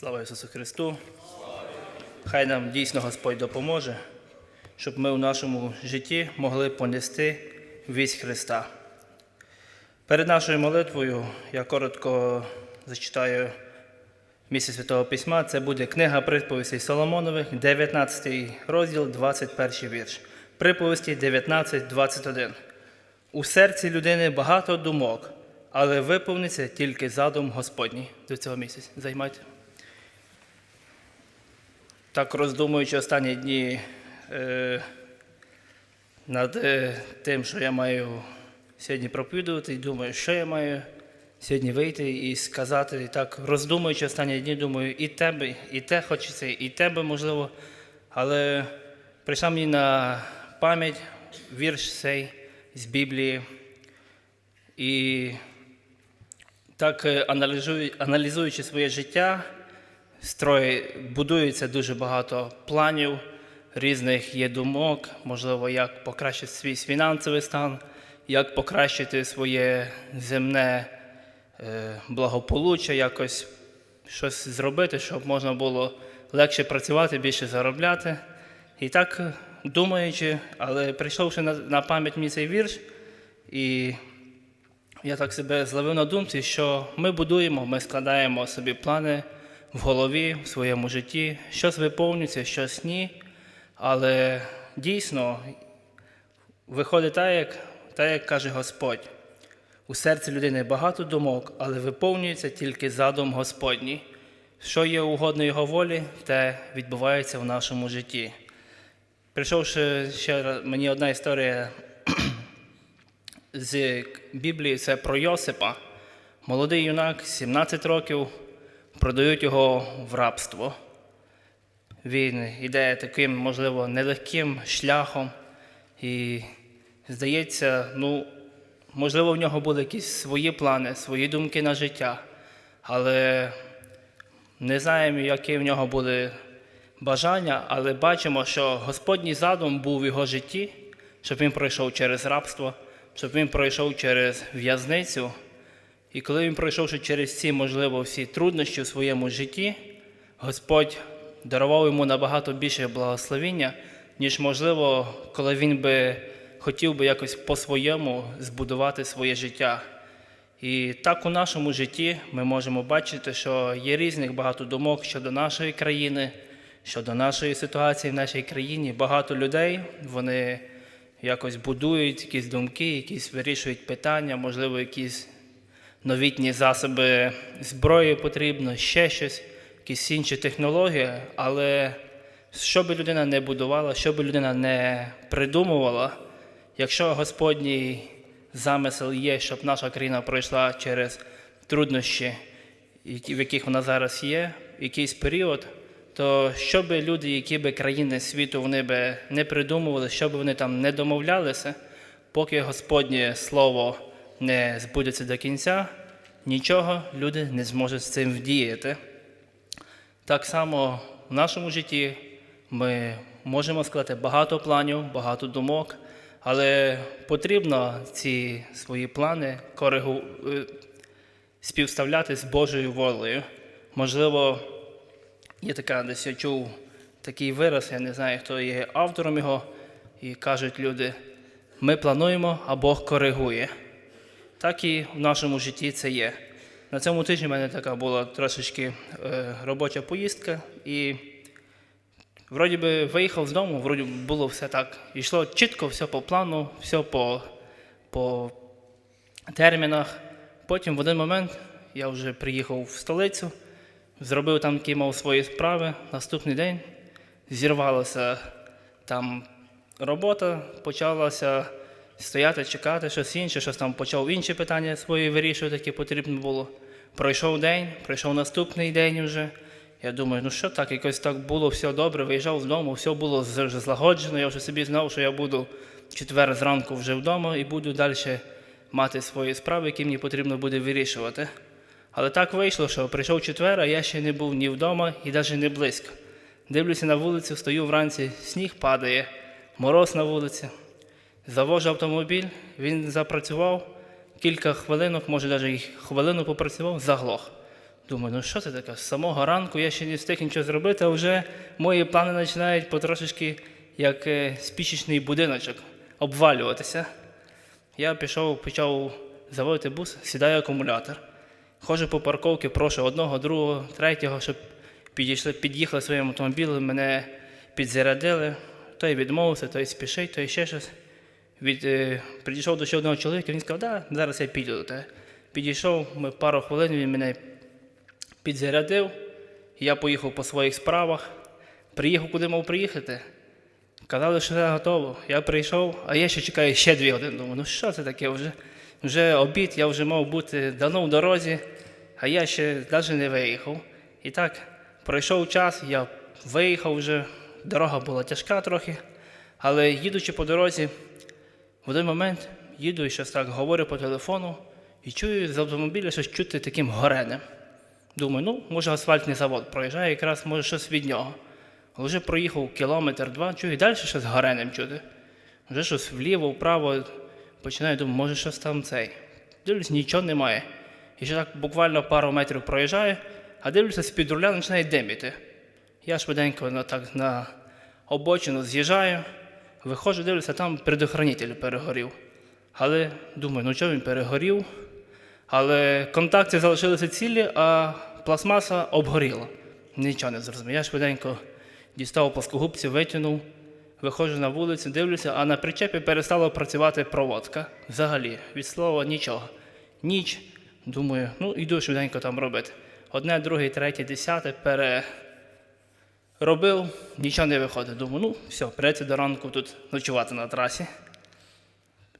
Слава Ісусу Христу! Хай нам дійсно Господь допоможе, щоб ми в нашому житті могли понести вість Христа. Перед нашою молитвою я коротко зачитаю місце Святого Письма. Це буде книга приповістей Соломонових, 19 розділ, 21 вірш. Приповісті 19, 21. У серці людини багато думок, але виповниться тільки задум Господній. До цього місяця. Займайте. Так роздумуючи останні дні е, над е, тим, що я маю сьогодні проповідувати, і думаю, що я маю сьогодні вийти і сказати. І так роздумуючи останні дні, думаю, і тебе, і те хочеться, і тебе можливо. Але прийшла мені на пам'ять вірш цей з Біблії. І так е, аналізуючи своє життя, строї, будується дуже багато планів, різних є думок, можливо, як покращити свій фінансовий стан, як покращити своє земне е, благополуччя, якось щось зробити, щоб можна було легше працювати, більше заробляти. І так, думаючи, але прийшовши на, пам'ять мені цей вірш, і я так себе зловив на думці, що ми будуємо, ми складаємо собі плани в голові, в своєму житті, щось виповнюється, щось ні. Але дійсно виходить так, як, так, як каже Господь. У серці людини багато думок, але виповнюється тільки задум Господній. Що є угодно Його волі, те відбувається в нашому житті. Прийшовши ще раз, мені одна історія з Біблії це про Йосипа. Молодий юнак, 17 років, продають його в рабство. Він йде таким, можливо, нелегким шляхом. І здається, ну, можливо, в нього були якісь свої плани, свої думки на життя. Але не знаємо, які в нього були бажання, але бачимо, що Господній задум був в його житті, щоб він пройшов через рабство, щоб він пройшов через в'язницю. І коли він пройшовши через ці, можливо, всі труднощі в своєму житті, Господь дарував йому набагато більше благословіння, ніж, можливо, коли він би хотів би якось по-своєму збудувати своє життя. І так у нашому житті ми можемо бачити, що є різних багато думок щодо нашої країни, щодо нашої ситуації в нашій країні. Багато людей вони якось будують якісь думки, якісь вирішують питання, можливо, якісь новітні засоби зброї потрібно, ще щось, якісь інші технології. Але що би людина не будувала, що би людина не придумувала, якщо Господній замисел є, щоб наша країна пройшла через труднощі, в яких вона зараз є, якийсь період, то що би люди, які би країни світу вони би не придумували, що би вони там не домовлялися, поки Господнє Слово не збудеться до кінця, нічого люди не зможуть з цим вдіяти. Так само в нашому житті ми можемо сказати багато планів, багато думок, але потрібно ці свої плани коригу... е, співставляти з Божою волею. Можливо, є така, десь я чув такий вираз, я не знаю, хто є автором його, і кажуть люди: ми плануємо, а Бог коригує. Так і в нашому житті це є. На цьому тижні в мене така була трошечки е, робоча поїздка, і вроді би виїхав з дому, вроді було все так. Йшло чітко, все по плану, все по, по термінах. Потім в один момент я вже приїхав в столицю, зробив там які мав свої справи. Наступний день зірвалася там робота, почалася стояти, чекати, щось інше, щось там почав інші питання свої вирішувати, які потрібно було. Пройшов день, пройшов наступний день вже. Я думаю, ну що так, якось так було, все добре, виїжджав з дому, все було вже злагоджено, я вже собі знав, що я буду четвер зранку вже вдома і буду далі мати свої справи, які мені потрібно буде вирішувати. Але так вийшло, що прийшов четвер, а я ще не був ні вдома і навіть не близько. Дивлюся на вулицю, стою вранці, сніг падає, мороз на вулиці. Завожу автомобіль, він запрацював кілька хвилинок, може навіть хвилину попрацював, заглох. Думаю, ну що це таке? З самого ранку я ще не встиг нічого зробити, а вже мої плани починають потрошечки, як е, спічечний будиночок, обвалюватися. Я пішов, почав заводити бус, сідаю акумулятор. Ходжу по парковці, прошу одного, другого, третього, щоб підійшли, під'їхали своїм автомобілем, мене підзарядили. Той відмовився, той спішить, той ще щось. Від, е, підійшов до ще одного чоловіка, він сказав, да, зараз я піду до тебе. Підійшов, ми пару хвилин, він мене підзарядив. Я поїхав по своїх справах. Приїхав, куди мав приїхати. Казали, що все готово. Я прийшов, а я ще чекаю ще дві години. Думаю, ну що це таке? Вже, вже обід, я вже мав бути давно в дорозі, а я ще навіть не виїхав. І так, пройшов час, я виїхав вже, дорога була тяжка трохи, але їдучи по дорозі, в один момент їду і щось так говорю по телефону і чую з автомобіля щось чути таким горенем. Думаю, ну, може асфальтний завод проїжджає, якраз може щось від нього. Але вже проїхав кілометр два, чую, і далі щось горенем чути. Вже щось вліво, вправо, починаю думати, може щось там цей. Дивлюсь, нічого немає. І ще так буквально пару метрів проїжджаю, а дивлюся, з-під руля починає диміти. Я швиденько на, так, на обочину з'їжджаю, виходжу, дивлюся, там предохранитель перегорів. Але думаю, ну чого він перегорів? Але контакти залишилися цілі, а пластмаса обгоріла. Нічого не зрозумів. Я швиденько дістав плоскогубці, витягнув, виходжу на вулицю, дивлюся, а на причепі перестала працювати проводка. Взагалі, від слова нічого. Ніч. Думаю, ну йду швиденько там робити. Одне, друге, третє, десяте переробив, нічого не виходить. Думаю, ну все, прийдеться до ранку тут ночувати на трасі.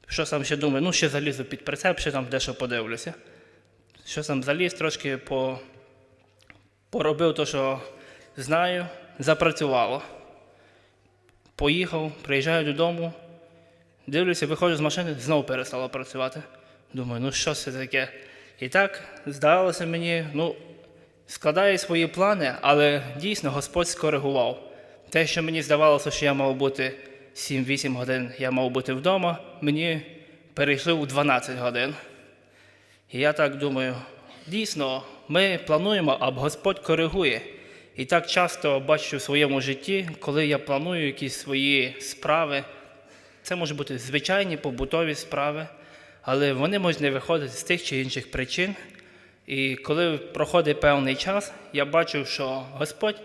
Що сам ще думаю, ну ще залізу під прицеп, ще там дещо подивлюся. Що сам заліз, трошки по... поробив те, що знаю, запрацювало. Поїхав, приїжджаю додому, дивлюся, виходжу з машини, знову перестало працювати. Думаю, ну що це таке? І так здавалося мені, ну, складаю свої плани, але дійсно Господь скоригував. Те, що мені здавалося, що я мав бути 7-8 годин, я мав бути вдома, мені перейшли у 12 годин. І я так думаю, дійсно, ми плануємо, а Господь коригує. І так часто бачу в своєму житті, коли я планую якісь свої справи, це можуть бути звичайні побутові справи, але вони можуть не виходити з тих чи інших причин. І коли проходить певний час, я бачу, що Господь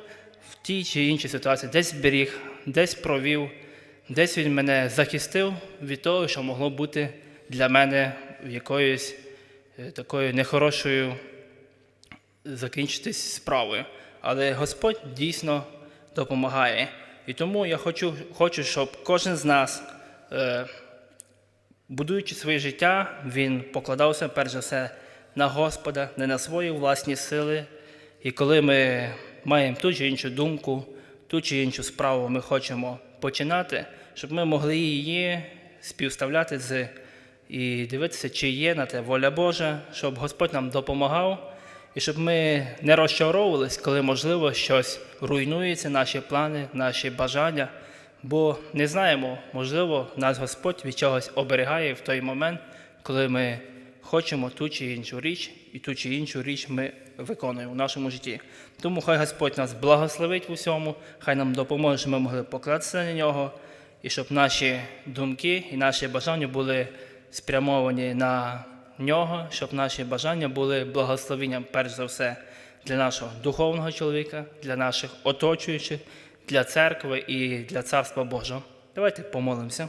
в тій чи іншій ситуації десь зберіг, десь провів, десь Він мене захистив від того, що могло бути для мене якоюсь е, такою нехорошою закінчитись справою. Але Господь дійсно допомагає. І тому я хочу, хочу щоб кожен з нас, е, будуючи своє життя, він покладався перш за все на Господа, не на свої власні сили. І коли ми маємо ту чи іншу думку, ту чи іншу справу ми хочемо починати, щоб ми могли її співставляти з і дивитися, чи є на те воля Божа, щоб Господь нам допомагав, і щоб ми не розчаровувались, коли, можливо, щось руйнується, наші плани, наші бажання. Бо не знаємо, можливо, нас Господь від чогось оберігає в той момент, коли ми хочемо ту чи іншу річ, і ту чи іншу річ ми виконуємо в нашому житті. Тому хай Господь нас благословить в усьому, хай нам допоможе, щоб ми могли покластися на нього, і щоб наші думки і наші бажання були спрямовані на нього, щоб наші бажання були благословенням, перш за все, для нашого духовного чоловіка, для наших оточуючих, для церкви і для Царства Божого. Давайте помолимося.